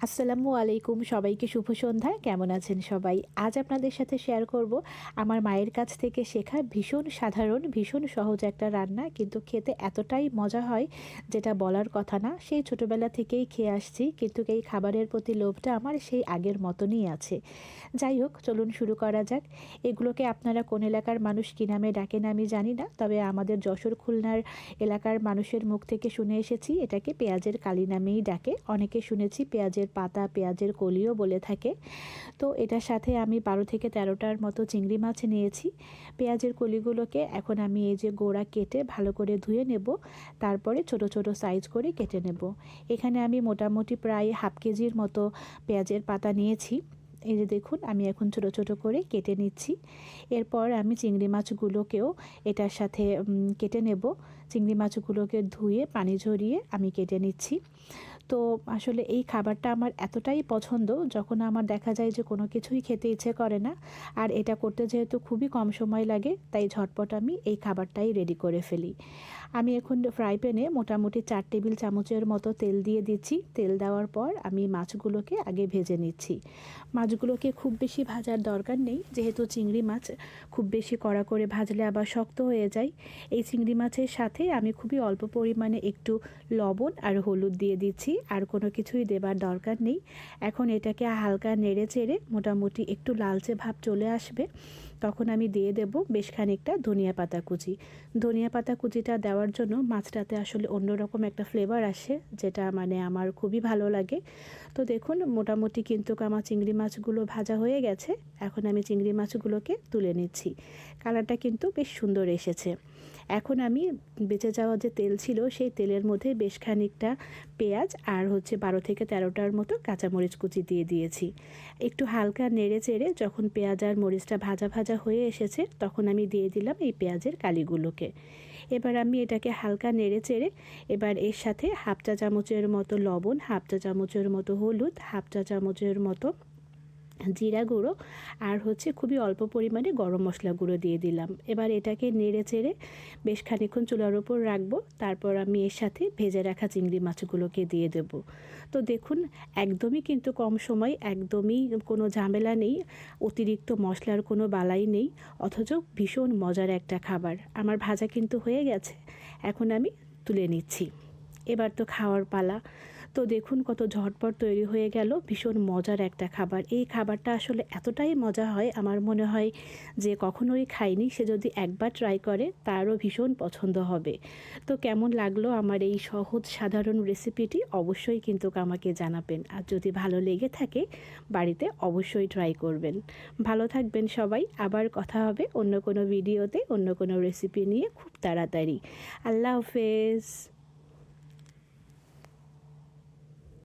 আসসালামু আলাইকুম, সবাইকে শুভ সন্ধ্যা। কেমন আছেন সবাই? আজ আপনাদের সাথে শেয়ার করব আমার মায়ের কাছ থেকে শেখা ভীষণ সাধারণ, ভীষণ সহজ একটা রান্না। কিন্তু খেতে এতটাই মজা হয় যেটা বলার কথা না। সেই ছোটোবেলা থেকেই খেয়ে আসছি। কিন্তু এই খাবারের প্রতি লোভটা আমার সেই আগের মতনই আছে। যাই হোক, চলুন শুরু করা যাক। এগুলোকে আপনারা কোন এলাকার মানুষ কী নামে ডাকেন আমি জানি না। তবে আমাদের যশোর খুলনার এলাকার মানুষের মুখ থেকে শুনে এসেছি। এটাকে পেঁয়াজের কালি নামেই ডাকে। অনেকে শুনেছি পেঁয়াজের পাতা, পেঁয়াজের কলিও বলে থাকে। তো এটার সাথে আমি বারো থেকে তেরোটার মতো চিংড়ি মাছ নিয়েছি। পেঁয়াজের কলিগুলোকে এখন আমি এই যে গোড়া কেটে ভালো করে ধুয়ে নেব। তারপরে ছোট ছোট সাইজ করে কেটে নেব। এখানে আমি মোটামুটি প্রায় হাফ কেজির মতো পেঁয়াজের পাতা নিয়েছি। এই যে দেখুন, আমি এখন ছোট ছোট করে কেটে নিচ্ছি। এরপর আমি চিংড়ি মাছগুলোকেও এটার সাথে কেটে নেব। চিংড়ি মাছগুলোকে ধুয়ে, পানি ঝরিয়ে আমি কেটে নিচ্ছি। তো আসলে এই খাবারটা আমার এতটাই পছন্দ, যখন আমার দেখা যায় যে কোনো কিছুই খেতে ইচ্ছে করে না। আর এটা করতে যেহেতু খুবই কম সময় লাগে, তাই ঝটপট আমি এই খাবারটাই রেডি করে ফেলি। আমি এখন ফ্রাই প্যানে মোটামুটি চার টেবিল চামচের মতো তেল দিয়ে দিচ্ছি। তেল দেওয়ার পর আমি মাছগুলোকে আগে ভেজে নিচ্ছি। মাছগুলোকে খুব বেশি ভাজার দরকার নেই। যেহেতু চিংড়ি মাছ খুব বেশি কড়া করে ভাজলে আবার শক্ত হয়ে যায়। এই চিংড়ি মাছের সাথে আমি খুবই অল্প পরিমাণে একটু লবণ আর হলুদ দিয়ে দিচ্ছি, আর কোনো কিছুই দেবার দরকার নেই। এখন এটাকে হালকা নেড়ে চেড়ে মোটামুটি একটু লালচে ভাব চলে আসবে। তখন আমি দিয়ে দেব বেশ খানিকটা ধনিয়া পাতা কুচি। ধনিয়া পাতা কুচিটা দেওয়ার জন্য মাছটাতে আসলে অন্যরকম একটা ফ্লেভার আসে, যেটা মানে আমার খুবই ভালো লাগে। তো দেখুন, মোটামুটি কিন্তু আমার চিংড়ি মাছগুলো ভাজা হয়ে গেছে। এখন আমি চিংড়ি মাছগুলোকে তুলে নিচ্ছি। কালারটা কিন্তু বেশ সুন্দর এসেছে। এখন আমি বেঁচে যাওয়া যে তেল ছিল, সেই তেলের মধ্যে বেশ খানিকটা পেঁয়াজ আর হচ্ছে বারো থেকে তেরোটার মতো কাঁচামরিচ কুচি দিয়ে দিয়েছি। একটু হালকা নেড়ে চেড়ে যখন পেঁয়াজ আর মরিচটা ভাজা ভাজা হয়ে এসেছে, তখন আমি দিয়ে দিলাম এই পেঁয়াজের কালিগুলোকে। এবার আমি এটাকে হালকা নেড়ে চেড়ে এবার এর সাথে হাফ চা চামচের মতো লবণ, হাফ চা চামচের মতো হলুদ, হাফ চা চামচের মতো জিরা গুঁড়ো আর হচ্ছে খুবই অল্প পরিমাণে গরম মশলা গুঁড়ো দিয়ে দিলাম। এবার এটাকে নেড়ে চেড়ে বেশ খানিক্ষণ চুলার ওপর রাখব। তারপর আমি এর সাথে ভেজে রাখা চিংড়ি মাছগুলোকে দিয়ে দেব। তো দেখুন, একদমই কিন্তু কম সময় একদমই কোনো ঝামেলা নেই, অতিরিক্ত মশলার কোনো বালাই নেই, অথচ ভীষণ মজার একটা খাবার। আমার ভাজা কিন্তু হয়ে গেছে, এখন আমি তুলে নিচ্ছি। এবার তো খাওয়ার পালা। তো দেখুন কত ঝটপট তৈরি হয়ে গেল। ভীষণ মজার একটা খাবার। এই খাবারটা আসলে এতটাই মজা হয়, আমার মনে হয় যে কখনোই খায়নি সে যদি একবার ট্রাই করে, তারও ভীষণ পছন্দ হবে। তো কেমন লাগল আমার এই সহজ সাধারণ রেসিপিটি অবশ্যই কিন্তু আমাকে জানাবেন। আর যদি ভালো লেগে থাকে, বাড়িতে অবশ্যই ট্রাই করবেন। ভালো থাকবেন সবাই। আবার কথা হবে অন্য কোনো ভিডিওতে অন্য কোনো রেসিপি নিয়ে খুব তাড়াতাড়ি। আল্লাহ হাফেজ।